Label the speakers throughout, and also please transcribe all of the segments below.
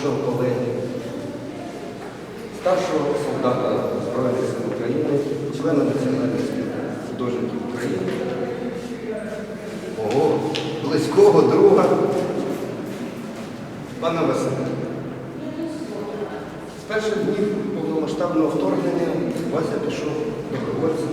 Speaker 1: нашого колеги, старшого солдата Збройних сил України, члена Національної спілки художників України, мого близького друга, пана Василя. З перших днів повномасштабного вторгнення Вася пішов добровольцем.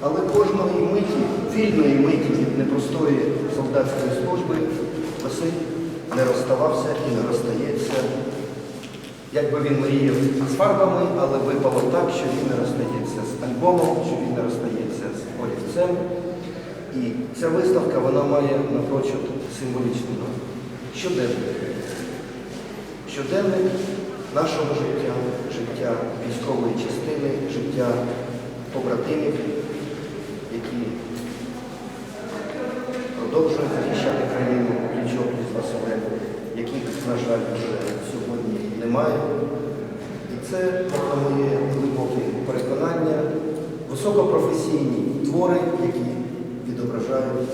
Speaker 1: Але кожної миті, вільної миті від непростої солдатської служби Василь не розставався і не розстається. Якби він мріяв з фарбами, але випало так, що він не розстається з альбомом, що він не розстається з олівцем. І ця виставка вона має напрочуд символічну назву. Щоденник. Щоденник нашого життя, життя військової частини, життя побратимів, які продовжують захищати країну Василем, яких, на жаль, вже сьогодні немає. І це, на моє глибоке переконання, високопрофесійні твори, які відображають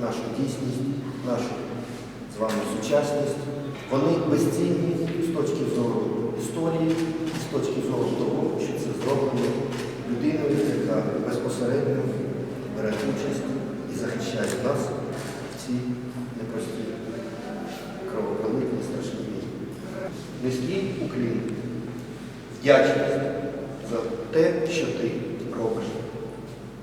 Speaker 1: нашу дійсність, нашу з вами сучасність. Вони безцінні з точки зору історії, з точки зору того, що це зроблено людиною, яка безпосередньо бере участь і захищає нас в цій Низький уклін, вдячність за те, що ти робиш,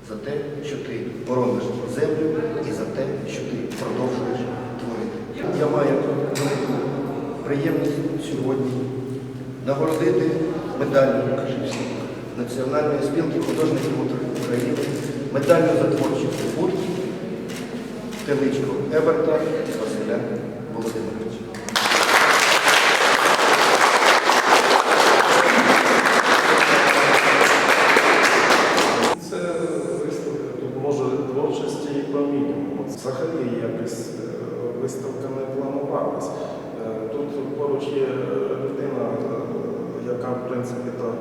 Speaker 1: за те, що ти борониш землю і за те, що ти продовжуєш творити. Я маю велику приємність сьогодні нагородити медаллю Національної спілки художників України, медаллю за творчу роботу Теличко Еверта Василя Володимировича.
Speaker 2: Це виставка може творчості і по мінімуму. Взагалі якось е, виставка не планувалась. Е, Тут поруч є людина, е, яка в принципі то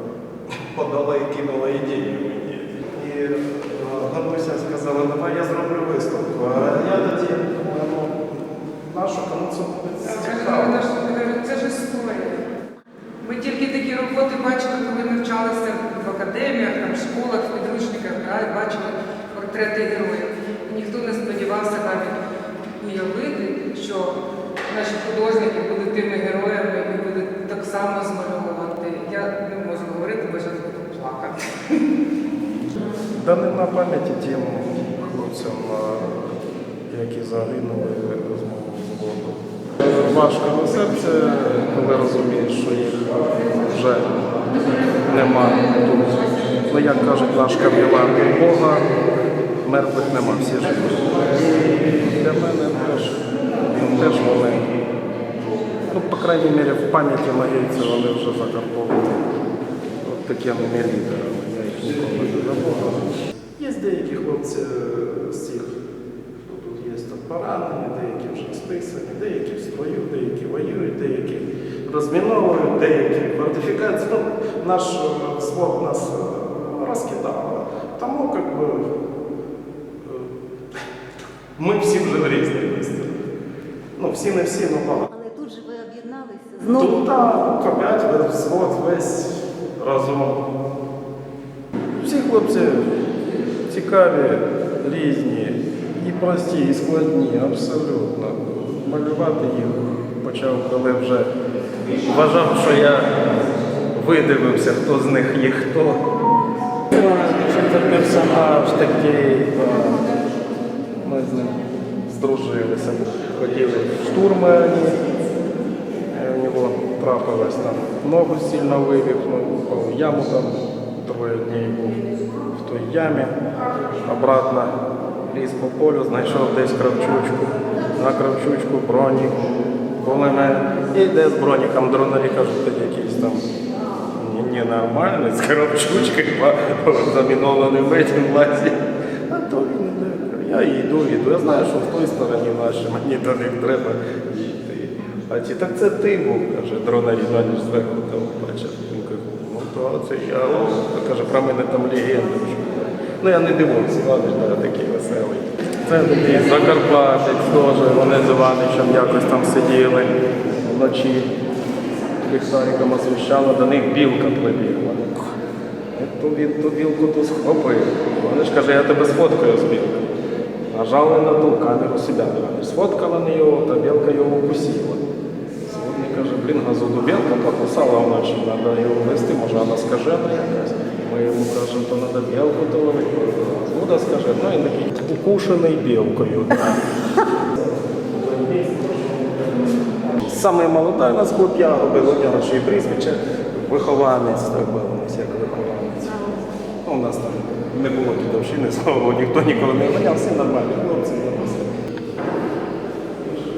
Speaker 2: подала і кинула ідею мені. І е, Гануся сказала, давай я зроблю виставку. А я тоді думаю, ну, нащо кому це буде цікаво?
Speaker 3: Це ж історія. Ми тільки такі роботи бачили, коли ми вчалися в академіях, там, в школах, в підручниках, да, і бачили портрети героїв. І ніхто не сподівався навіть уявити, що наші художники будуть тими героями і будуть так само змальовувати. Я не можу говорити, бо зараз буду плакати.
Speaker 2: Да не на пам'яті тим хлопцям, які загинули з мого заводу. Важко на серце, коли розумієш, що їх вже нема тут. Ну, як кажуть наш капелан Бога, мертвих нема, всі живі. Для мене теж, теж вони, ну, по крайній мірі, в пам'яті моєї це вони вже закарбовані от такими лідерами. Я їх ніколи не забуду. Деякі хлопці е, з цих, хто тут є, там поранені, деякі вже списані, деякі в строю, деякі воюють, деякі розміновують, деякі фортифікації. Ну, наш е, свод нас е, розкидав. Тому как би, ми всі вже в різних місцях. Ну, всі не всі, ну багато.
Speaker 4: Але тут же ви об'єдналися
Speaker 2: Тут
Speaker 4: знову.
Speaker 2: так, опять взвод весь разом. Всі хлопці цікаві, різні, і прості, і складні, абсолютно. Малювати їх почав, коли вже вважав, що я видивився, хто з них є хто. Це персонаж такий. е, Ми з ним здружилися, ходили в штурмані. Е, У нього трапилось там ногу сильно вивихнув, яму там троє днів був в той ямі. Обратно ліз по полю, знайшов десь кравчучку. На кравчучку бронік, кулемет. І йде з броніком дронарі, кажуть, ти якийсь там ненормальний, з кравчучкою по, по замінованим лазі. А то він іде. Я йду, йду. Я знаю, що в той стороні наші, мені до них треба йти. А ті, так це ти був, каже, дронарі, ж зверху там бачать. То це я. Каже, про мене там легенда. Ну я не дивився, ж, да, такий веселий. Це такий Закарпатець теж, вони з Іваничем якось там сиділи вночі. Ліхтариком освіщало, до них білка прибігла. То він ту білку ту схопив. Вони ж каже, я тебе сфоткаю з білкою. Нажали на ту камеру себя. Сфоткала на його, та білка його укусила. Сьогодні каже, блін, газоду білка покусала вночі, треба його вести, може вона скажена якась. Ми йому кажемо, то треба білку то ловити. Скаже, ну він такий укушений білкою. Саме молода у нас хлоп'я робив, у нього ще й прізвище, вихованець, так би як вихованець. Ну, у нас там не було дідовщини, слава Богу, ніхто ніколи не ганяв, всі нормальні хлопці.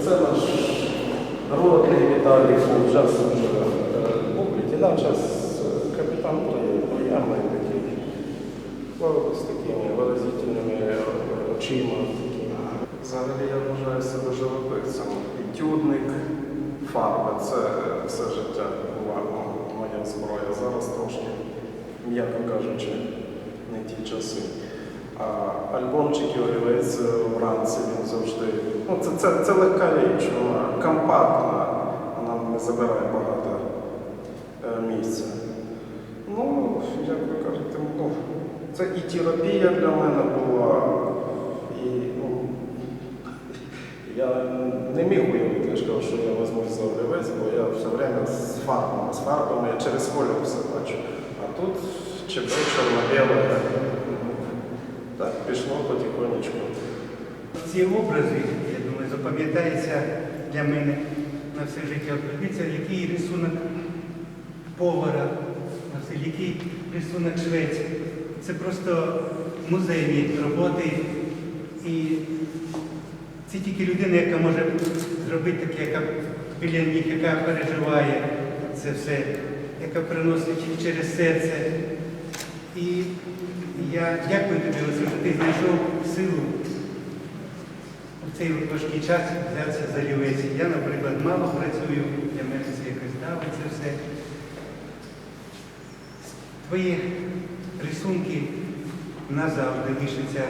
Speaker 2: Це наш родний Віталій, зараз вже е, був лейтенант, зараз капітан воєнний такий. З такими виразительними е, очима. Взагалі я вважаю себе живописцем. Етюдник, фарба це все життя була моя зброя. Зараз трошки, м'яко кажучи, не ті часи. А альбомчик олівець вранці він завжди. Ну, це, це, це легка річ, вона компактна, вона не забирає багато е, місця. Ну, як ви кажете, ну, це і терапія для мене була, і ну, я не міг уявити, я ж що я візьмусь за бо я все время з фарбами, з фарбами, я через колір все бачу. А тут ЧБ чорно-біле. Так, пішло потихонечку.
Speaker 4: Ці образи, я думаю, запам'ятаються для мене на все життя. Подивіться, який рисунок повара, на все, який рисунок швець. Це просто музейні роботи. І це тільки людина, яка може зробити таке, яка біля них, яка переживає це все, яка приносить через серце. І я дякую тобі, що ти знайшов силу в цей важкий час взявся за лівець. Я, наприклад, мало працюю, для мене це якось давить це все. Твої рисунки назавжди лишаться,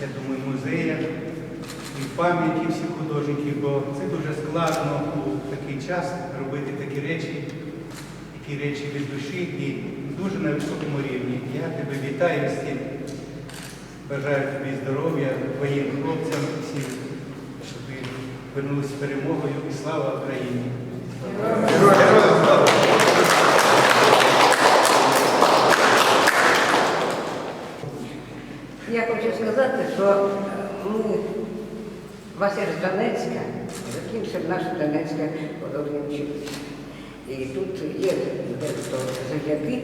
Speaker 4: я думаю, в музеях і пам'яті всіх художників, бо це дуже складно у такий час робити такі речі, такі речі від душі і дуже на високому рівні. Я тебе вітаю з цим. Бажаю тобі здоров'я, твоїм хлопцям, всім, щоб ви вернулися з перемогою і слава Україні!
Speaker 5: Я хочу сказати, що е, ми, Вася з Донецька, закінчив наше Донецьке художнє училище. І тут є завдяки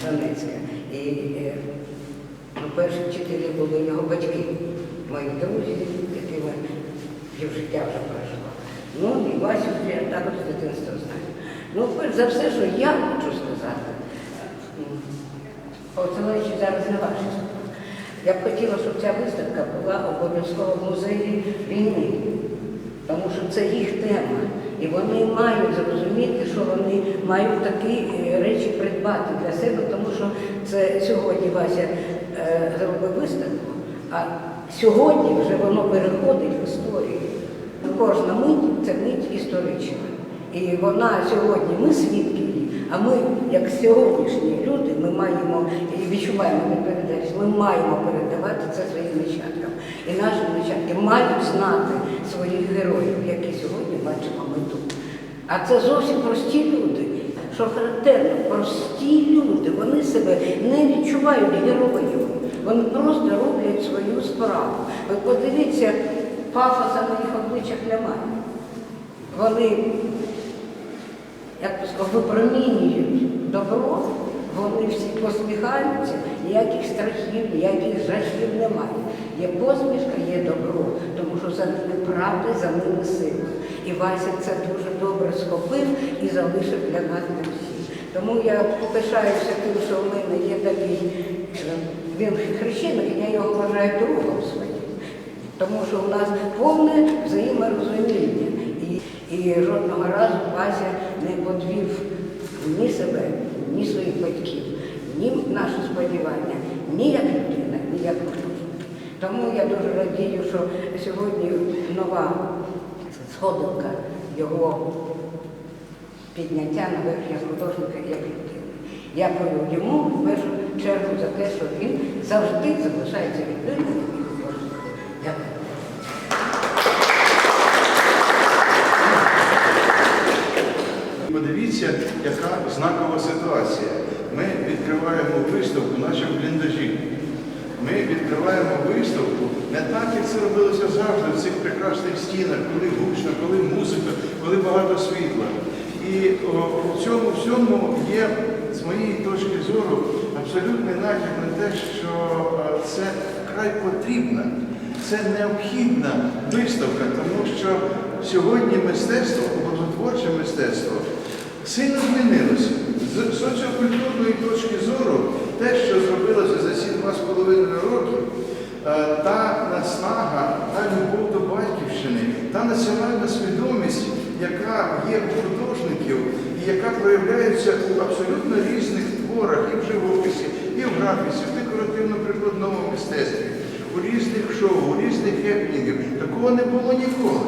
Speaker 5: з Донецька. І е, ну, перші вчителі були його батьки, мої друзі, якими життя вже пройшло. Ну і Васю я також з дитинства знаю. Ну, перш за все, що я хочу сказати, посилаючи зараз на ваші. Я б хотіла, щоб ця виставка була обов'язково в музеї війни, тому що це їх тема. І вони мають зрозуміти, що вони мають такі е, речі придбати для себе, тому що це сьогодні Вася зробив виставку, а сьогодні вже воно переходить в історію. Кожна мить це мить історична. І вона сьогодні, ми свідки її, а ми, як сьогоднішні люди, ми маємо і відчуваємо відповідальність, ми маємо передавати це своїм нащадкам. І наші нащадки мають знати своїх героїв, які сьогодні бачимо ми тут. А це зовсім прості люди. Що характерно, прості люди, вони себе не відчувають героїв. Вони просто роблять свою справу. Ви подивіться, пафоса на їх обличчях немає. Вони як би сказав, випромінюють добро, вони всі посміхаються, ніяких страхів, ніяких жахів немає. Є посмішка, є добро, тому що за ними правда, за ними сила. І Вася це дуже добре схопив і залишив для нас для всіх. Тому я пишаюся тим, що в мене є такий, е, він і я його вважаю другом своїм. Тому що у нас повне взаєморозуміння. І, і жодного разу Вася не подвів ні себе, ні своїх батьків, ні наші сподівання, ні як людина, ні як художник. Тому я дуже радію, що сьогодні нова сходинка його підняття на верхнього художника як людини. Дякую йому в першу чергу за те, що він завжди залишається людиною і художником. Дякую.
Speaker 6: Подивіться, яка знакова ситуація. Ми відкриваємо виставку, наче в бліндажі. Ми відкриваємо виставку не так, як це робилося завжди в цих прекрасних стінах, коли гучно, коли музика, коли багато світла. І у цьому всьому є, з моєї точки зору, абсолютний натяк на те, що е, це вкрай потрібна, це необхідна виставка, тому що сьогодні мистецтво, образотворче мистецтво, сильно змінилося. З соціокультурної точки зору, те, що зробилося за ці два е, та наснага, та любов до батьківщини, та національна свідомість, яка є у художників і яка проявляється у абсолютно різних творах, і в живописі, і в графіці, в декоративно-прикладному мистецтві, у різних шоу, у різних хепнінгів. Такого не було ніколи.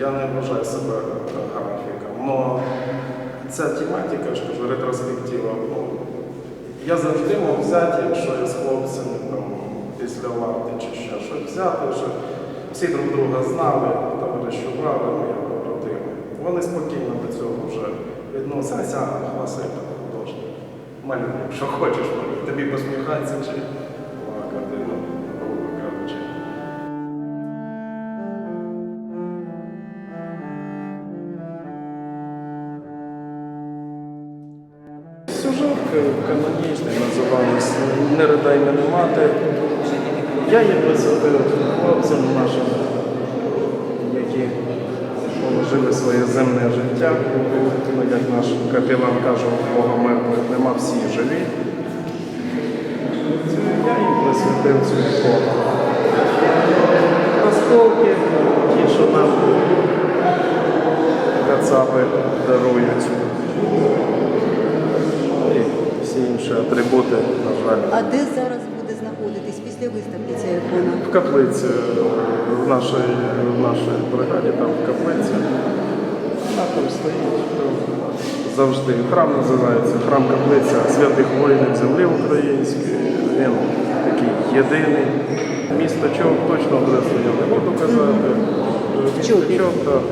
Speaker 2: Я не вважаю себе графіком, але ця тематика, що ж ретроспектива, ну, я завжди мав взяти, якщо я з хлопцями там, після варти чи ще щось взяти, щоб всі друг друга знали, товаришували, ми як побратими. Вони спокійно до цього вже відносяться, а Василь художник. Малюй, якщо хочеш, тобі посміхатися чи канонічний називався Не ридай мене мати. Я її присвятив хлопцям нашим, які положили своє земне життя. Ну, Як наш капелан каже, у Бога мертвих нема всі живі. Я їм присвятив цю ікону. Осколки, ті, що нам кацапи дарують. Інші атрибути, на жаль.
Speaker 7: А де зараз буде знаходитись після виставки ця ікона?
Speaker 2: В каплиці в нашій, в нашій бригаді, там в каплиці. Вона там стоїть. Завжди. Храм називається Храм каплиця святих воїнів землі української. Він такий єдиний. Місто Чоп точно адресу я не буду казати. Місто Чоп, так.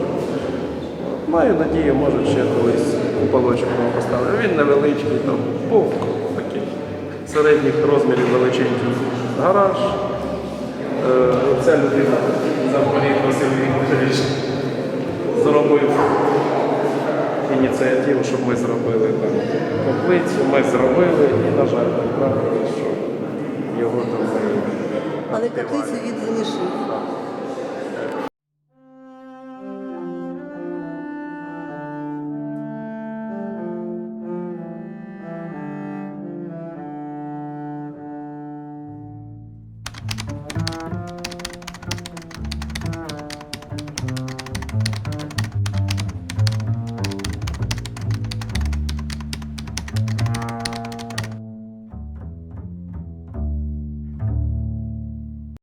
Speaker 2: Маю надію, може ще колись куполочок нам поставлю. Він невеличкий, там був такий середніх розмірів величенький гараж. Е, Ця людина Запоріг Василь Вікторович зробив ініціативу, щоб ми зробили там каплицю. Ми зробили і, на жаль, так трапилось, що його там
Speaker 7: Але каплицю він залишив.